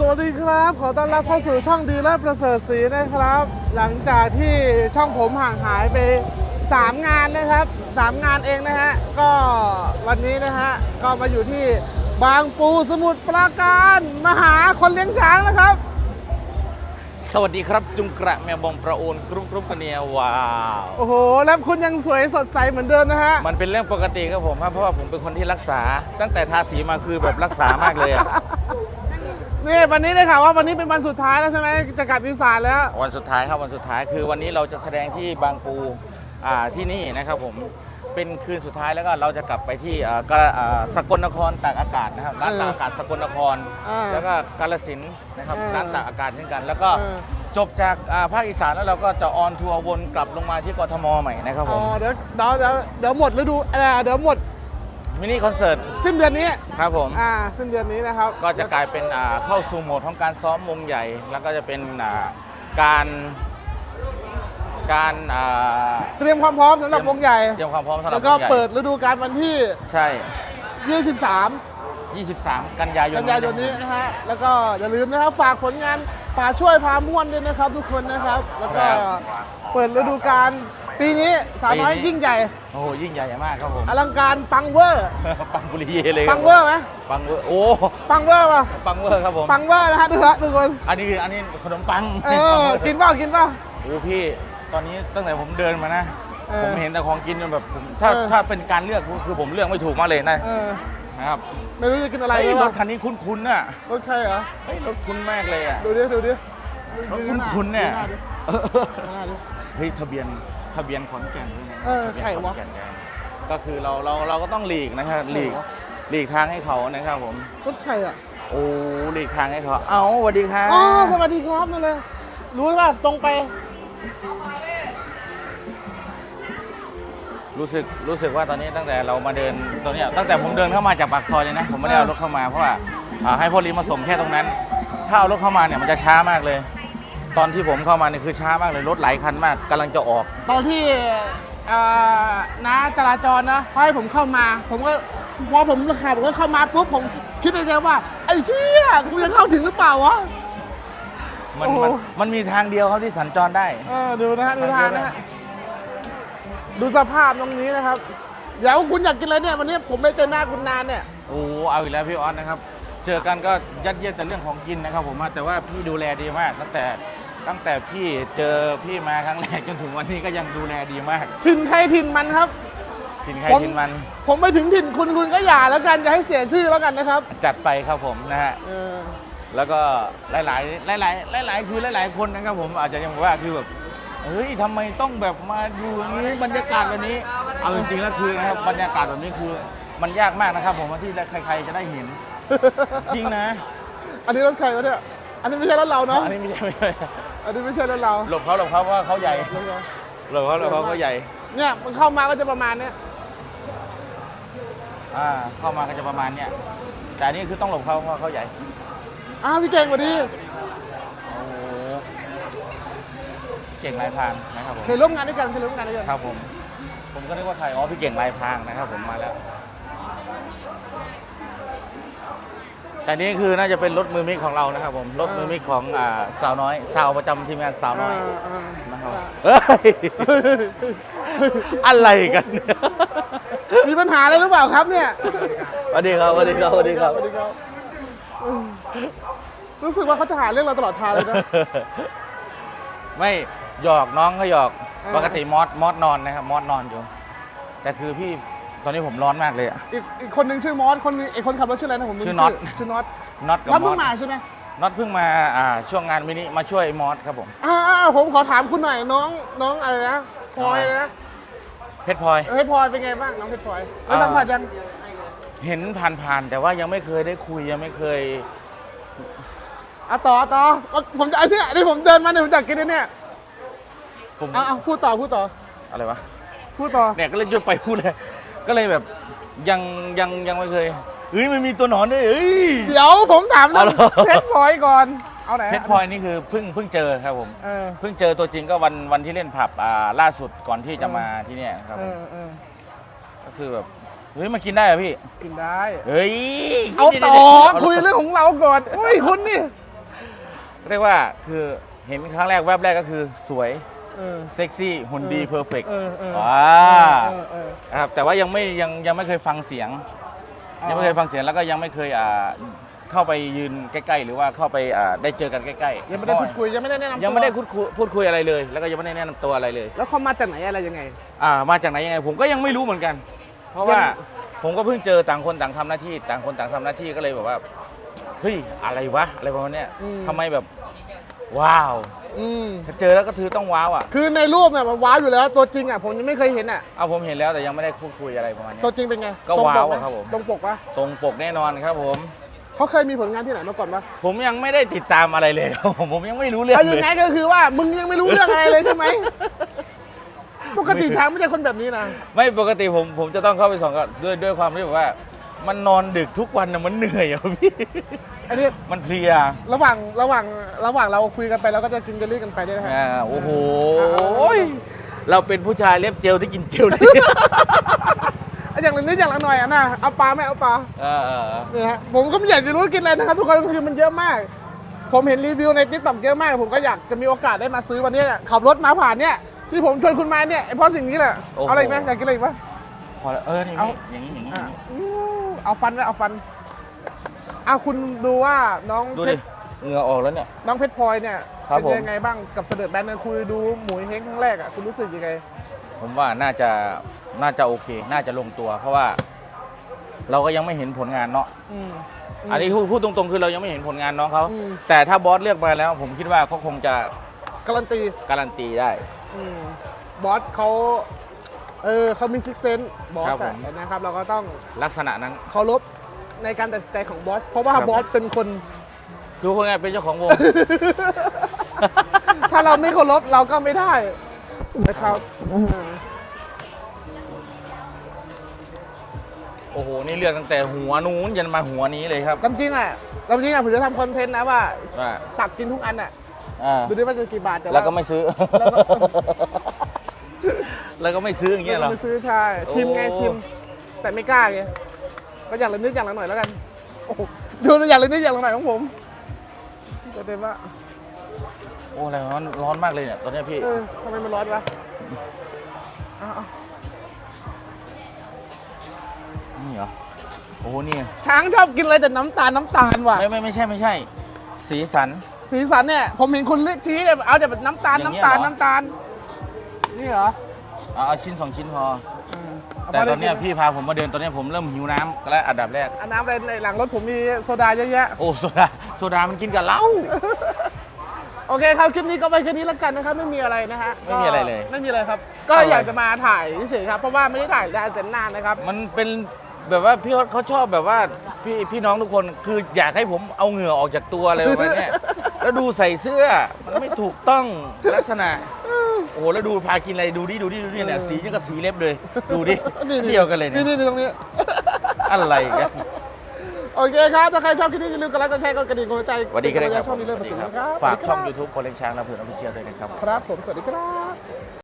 สวัสดีครับ ขอต้อนรับเข้าสู่ช่องดีและประเสริฐศรีนะครับ หลังจากที่ช่องผมห่างหายไป 3 งานนะครับ 3 งานเองนะฮะ ก็วันนี้นะฮะ ก็มาอยู่ที่บางปูสมุทรปราการมาหาคนเลี้ยงช้างนะครับ สวัสดีครับจุงกระแมวบองประโอนกรุ๊ปกรุ๊ปกันเนียว้าวโอ้โห แล้วคุณยังสวยสดใสเหมือนเดิมนะฮะ มันเป็นเรื่องปกติครับผมครับเพราะว่าผมเป็นคนที่รักษา ตั้งแต่ทาสีมาคือแบบรักษามากเลยอะ นี่วันนี้ได้ข่าวว่าวันนี้เป็นวันสุดท้ายแล้วใช่ไหมจะกลับอีสานแล้ว วันสุดท้ายครับวันสุดท้ายคือวันนี้เราจะแสดงที่บางปูอ่าที่นี่นะครับผมเป็นคืนสุดท้ายแล้วก็เราจะกลับไปที่อ่าก็อ่าสกลนครตากอากาศนะครับร้านตากอากาศสกลนคร อ่าแล้วก็กาลสินธุ์นะครับอ่าร้านตากอากาศเช่นกัน แล้วก็เออ จบจากอ่าภาคอีสานแล้วเราก็จะออนทัวร์วนกลับลงมาที่กทมใหม่นะครับผอ๋อม เดี๋ยวเดี๋ยวเดี๋ยวเดี๋ยวหมดฤดูเอ่อเดี๋ยวหมด มินิคอนเสิร์ตสิ้นเดือนนี้ครับผมอ่าสิ้นเดือนนี้นะครับก็จะกลายเป็นอ่าเข้าสู่โหมดของการซ้อมวงใหญ่ แล้วก็จะเป็นอ่าการการอ่าเตรียมความพร้อมสำหรับวงใหญ่ เตรียมความพร้อมสำหรับแล้วก็วงใหญ่เปิดฤดูกาลวันที่ ใช่ 23 23 กันยายนกันยายนนี้นะฮะแล้วก็อย่าลืมนะครับฝากผลงานป่าช่วยพาม่วนด้วยนะครับทุกคนนะครับ แล้วก็เปิดฤดูกาล ปีนี้สาวน้อยยิ่งใหญ่ โอ้โหยิ่งใหญ่มากครับผม อลังการปังเวอร์ ปังบุรีเยเลยคปับงเวอร์ไหมปังเวอร์โอ้ปังเวอร์ป่ะปังเวอร์ครับผม ปังเวอร์นะฮะทุกคนทุกคน อันนี้คืออันนี้ขนมปังเออกินเปล่ากินเปล่า โอ้พี่ ตอนนี้ตั้งแต่ผมเดินมานะ เออผมเห็นแต่ของกินจนแบบผมถ้าเออ ถ้าเป็นการเลือกคือผมเลือกไม่ถูกมากเลยนะเออ นะครับไม่รู้จะกินอะไรเฮ้ยเลยรวะถคันนี้คุ้นๆน่ะรถใครเหรอ เฮ้ยรถคุ้นมากเลยอะดูดิ ดูดิรถคุ้นๆเนี่ยดูหาดิเออดูหน้าดิเฮ้ยทะเบียน ทะเบียนขอนแก่นด้วยนะเออใครวะทเบียนขอนแก่นก็คือเราเราเราก็ต้องหลีกนะครับหลีกใครวะ หลีกทางให้เขานะครับผม รถใครอะโอ้หลีกทางให้เขา เอ้าสวัสดีครับอ๋อสวัสดีครับนั่นเลย รู้ป่ะตรงไปรู้สึกรู้สึกว่าตอนนี้ตั้งแต่เรามาเดินตรงเนี้ยตั้งแต่ผมเดินเข้ามาจากปากซอยเลยนะ ผมไม่ได้เอารถเข้ามาเพราะว่าอ่าให้พ่อลีมาส่งแค่ตรงนั้น ถ้าเอารถเข้ามาเนี่ยมันจะช้ามากเลย ตอนที่ผมเข้ามาเนี่ยคือช้ามากเลยรถหลายคันมากกำลังจะออก ตอนที่เอ่อน้าจราจรนะเขาให้ผมเข้ามา ผมก็พอผมขับผมก็เข้ามาปุ๊บผมคิดในใจว่า ไอ้เชี่ยกูจะเข้าถึงหรือเปล่าวะ มันโอ้โห มันมันมีทางเดียวครับที่สัญจรได้ เออดูนะฮะดูทางนะฮะดูสภาพตรงนี้นะครับเดี๋ยวคุณอยากกินอะไรเนี่ยวันนี้ผมไม่เจอหน้าคุณนานเนี่ย โอ้เอาอีกแล้วพี่ออสนะครับ เจอกันก็ยัดเยียดแต่เรื่องของกินนะครับผมอะแต่ว่าพี่ดูแลดีมากตั้งแต่ ตั้งแต่พี่เจอพี่มาครั้งแรกจนถึงวันนี้ก็ยังดูแลดีมากถิ่นใครถิ่นมันครับกินใครผมกินมัน ผมไปถึงถิ่นคุณคุณก็อย่าแล้วกันจะให้เสียชื่อแล้วกันนะครับ จัดไปครับผมนะฮะเออแล้วก็หลายๆ หลาย ๆ หลาย ๆ คือหลาย ๆ คนนะครับผมอาจจะยังบอกว่าคือแบบเฮ้ยทำไมต้องแบบมาอยู่อย่างนี้บรรยากาศแบบนี้เอาจริงๆแล้วคือนะครับบรรยากาศแบบนี้คือ มันยากมากนะครับ ผมว่าที่ใครๆจะได้เห็นจริงนะ อันนี้รถใครวะเนี่ย อันนี้ไม่ใช่รถเราเนาะ อันนี้ไม่ใช่ไม่ใช่อันนี้ไม่ใช่รถเราหลบเขาหลบเขาเพราะว่าเขาใหญ่รถเราหลบเขาหลบเขาเขาใหญ่ เนี่ยมันเข้ามาก็จะประมาณเนี้ยอ่าเข้ามาก็จะประมาณเนี้ยแต่อันนี้คือต้องหลบเขาเพราะว่าเขาใหญ่ อ้าวพี่เก่งกว่าดีโอ้โหเก่งลายพรางนะครับผมเคยร่วมงานด้วยกันเคยร่วมงานด้วยกัน ครับผม ผมก็นึกว่าใครอ๋อพี่เก่งลายพรางนะครับผมมาแล้ว แต่นี่คือน่าจะเป็นรถมือมิกของเรานะครับผมรถมือมิกของอ่าสาวน้อย สาวประจำทีมงานสาวน้อยอ่านะครับเฮ้ยอะไรกันเนี่ยมีปัญหาอะไรหรือเปล่าครับเนี่ยสวัสดีครับสวัสดีครับสวัสดีครับ สวัสดีครับอืมรู้สึกว่าเขาจะหาเรื่องเราตลอดทางเลยนะ ไม่หยอกน้องก็หยอกอ่า ปกติมอสมอสนอนนะครับมอสนอนอยู่ แต่คือพี่ ตอนนี้ผมร้อนมากเลยอะ อีกอีกคนหนึ่งชื่อมอสคนหนึงอีกคนขับรถชื่ออะไรนะผมลืมชื่อน็อต ชื่อน็อตน็อตกับน็อตมเพิ่องสมาใช่ไหมน็อตเพิ่งมาอ่าช่วงงานมินิมาช่วยมอสครับผม อ่าผมขอถามคุณหน่อยน้องน้องอะไรนะพลอยนะเพชรพลอยเฮ้ยพลอยเป็นไงบ้างน้องเพชรพลอยแล้วอ่าสัมผัสยังเห็นผ่านๆ แต่ว่ายังไม่เคยได้คุยยังไม่เคย อะต่อต่อผมจะไอ้เนี่ยที่ผมเดินมาเนี่ยผมอยากกินไอ้เนี่ยผม เอาเอาพูดต่อพูดต่ออะไรวะพูดต่อเนี่ยก็เลยจะไปพูดเลย ก็เลยแบบยังยังยังไม่เคยเฮ้ยมันมีตัวหนอนด้วยเฮ้ย เดี๋ยวผมถามเรื่องเอาเหรอ เพชรพลอยก่อน เอาไหนเพชรพลอยนี่คือเพิ่งเพิ่งเจอครับผม เออ เพิ่งเจอตัวจริงก็วันวันที่เล่นผับอ่าล่าสุดก่อนที่จะมาที่เนี่ยครับเอผมอเออก็คือแบบเฮ้ยมากินได้เหรอพี่ กินได้ เฮ้ยเอากินต่ได้อดิคุยเรื่องของเราก่อนเฮ้ยคุณนี่ เรียกว่าคือเห็นครั้งแรกแวบแรกก็คือสวย เออ เซ็กซี่หุ่นดีเพอร์เฟกต์เออเอออ่าเออเออครับแต่ว่ายังไม่ยังยังไม่เคยฟังเสียงอ๋อยังไม่เคยฟังเสียงแล้วก็ยังไม่เคยอ่าเข้าไปยืนใกล้ๆ หรือว่าเข้าไปอ่าได้เจอกันใกล้ๆยังไม่ได้พูดคุยยังไม่ได้แนะนำตัวยังไม่ได้พูดคุยพูดคุยอะไรเลย แล้วก็ยังไม่ได้แนะนำตัวอะไรเลย แล้วเขามาจากไหนอะไรยังไง อ่ามาจากไหนยังไงผมก็ยังไม่รู้เหมือนกัน เพราะว่ายัง ผมก็เพิ่งเจอต่างคนต่างทำหน้าที่ ต่างคนต่างทำหน้าที่ก็เลยแบบว่าเฮ้ยอะไรวะอะไรประมาณเนี้ยอืม ทำไมแบบ ว้าว อืมถ้าเจอแล้วก็ถือต้องว้าวอะคือในรูปเนี่ยมันว้าวอยู่แล้ว ตัวจริงอะผมยังไม่เคยเห็นอะเอาผมเห็นแล้วแต่ยังไม่ได้พูดคุยอะไรประมาณเนี้ยตัวจริงเป็นไงก็ตรงปว้าวไหอะครับผม ตรงปกปะตรงปกแน่นอนครับผม เขาเคยมีผลงานที่ไหนมาก่อนปะผมยังไม่ได้ติดตามอะไรเลยครับผมผมยังไม่รู้เรื่องเอาเลยังย ไงก็คือว่ามึงยังไม่รู้เรื่องอะไรเลยใช่ไหม ปกติช้างไม่ใช่คนแบบนี้นะ ไม่ปกติผมผมจะต้องเข้าไปส่องกับด้วยด้วยความที่แบบว่า มันนอนดึกทุกวันนะมันเหนื่อยอะพี่ อันนี้มันเพลียระหว่างระหว่างระหว่างเราคุยกันไปเราก็จะกินเจลลี่กันไปด้วยนะฮะ อ่าโอ้โหเราเป็นผู้ชายเล็บเจลที่กินเจลได้อย่างละนิดอย่างละหน่อยอะนะเอาปลาไหมเอาปลาเออเออเออนี่ฮะผมก็ไม่อยากจะรู้กินอะไรนะครับทุกคนคือมันเยอะมาก ผมเห็นรีวิวในทิกตอกเยอะมาก ผมก็อยากจะมีโอกาสได้มาซื้อวันนี้เนี่ยขับรถมาผ่านเนี่ยที่ผมชวนคุณมาเนี่ยไอ้เพราะสิ่งนี้แหละเอาอะไรอีกไหมอยากกินอะไรอีกปะ พอแล้วเออนี่เอาอย่างนี้อย่างนี้ออะย่างนี้อู้ เอาฟันไว้เอาฟันเอาคุณดูว่าน้องดูเพดิชรเหงื่อออกแล้วเนี่ย น้องเพชรพลอยเนี่ยครับเป็นผม ยังไงบ้างกับเสด็จแบนเนี่ยคุยดูหมวยเฮงครั้งแรกอะคุณรู้สึกยังไง ผมว่าน่าจะน่าจะโอเค น่าจะลงตัว เพราะว่า เราก็ยังไม่เห็นผลงานเนาะอืมม อันนี้พูดพูดตรงๆ คือเรายังไม่เห็นผลงานน้องเขาอืม แต่ถ้าบอสเลือกมาแล้ว ผมคิดว่าเขาคงจะการันตีการันตีได้ อืมบอสเขา เออเขามีซิกเซนบอครัสบผม นะครับเราก็ต้องลักษณะนั้น เคารพในการตัดสินใจของบอส เพราะว่าครับ บอสเป็นคน คือคนงานเป็นเจ้าของวง ถ้าเราไม่เคารพเราก็ไม่ได้นะครับอืมโอ้โห นี่เลือกตั้งแต่หัวนู้นยันมาหัวนี้เลยครับตามจริงอะตามจริงอะผมจะทำคอนเทนต์นะว่าว่าตักกินทุกอันอะ อ่าดูดิว่าจะกี่บาทแต่แล้วว่าก็ไม่ซื้อ แล้วก็ แล้วก็ไม่ซื้ออย่างเงี้ยเหรอ ไม่ซื้อใช่ ชิมไงโอ้ ชิม แต่ไม่กล้าไงก็อย่างละนิดอย่างละหน่อยแล้วกันโอ้โหดูอย่างละนิดอย่างละหน่อยของผมจะเต็มว่าโอ้อะไรร้อนร้อนมากเลยเนี่ยตอนเนี้ยพี่เออทำไมมันร้อนวะเอาเอานี่เหรอโอ้โหนี่ช้างชอบกินอะไรแต่น้ำตาลน้ำตาลว่ะ ไม่ไม่ไม่ใช่ไม่ใช่ สีสัน สีสันเนี่ย ผมเห็นคุณเลือกชี้แบบเอาแต่แบบน้ำตาลอย่างเงี้น้ำยตาลเหรอ น้ำตาล นี่เหรอ เอาเอาชิ้นสองชิ้นพอเอาแต่มาตลอนเนี้ยพี่พาผมมาเดินตอนเนี้ยผมเริ่มหิวน้ำและอันดับแรก อันน้ำอะไรในหลังรถผมมีโซดาเยอะแยะ โอ้โซดาโซดามันกินกับเหล้า โอเคครับ คลิปนี้ก็ไปแค่นี้แล้วกันนะครับ ไม่มีอะไรนะฮะไม่มีอะไรเลยไม่มีอะไรครับ ก็อะไร อยากจะมาถ่ายเฉยๆครับ เพราะว่าไม่ได้ถ่ายนานแสนนานนะครับ มันเป็นแบบว่าพี่เขาชอบแบบว่าพี่พี่น้องทุกคนคืออยากให้ผมเอาเหงื่อออกจากตัวอะไรประมาณเนี้ย แล้วดูใส่เสื้อมันไม่ถูกต้องลักษณะ โอ้โหแล้วดูพากินอะไรดูดิดูดิดูดิเนี่ยเออสีนี่ก็สีเล็บเลย ดูดินี่เดียวกันเลยเนี่ยนี่นี่ตรงนี้อะไรกันโอเคครับ ถ้าใครชอบคลิปนี้อย่าลืมกดไลค์กดแชร์กดกระดิ่งกดหัวใจสวัสดีครับเป็นกำลังใจช่องนี้เลยประสิทธิ์นะครับ ฝากช่องสวัสดีครับ YouTube คนเลี้ยงช้างและเพื่อนอภิเชียร์ด้วยนะครับ ครับผม สวัสดีครับ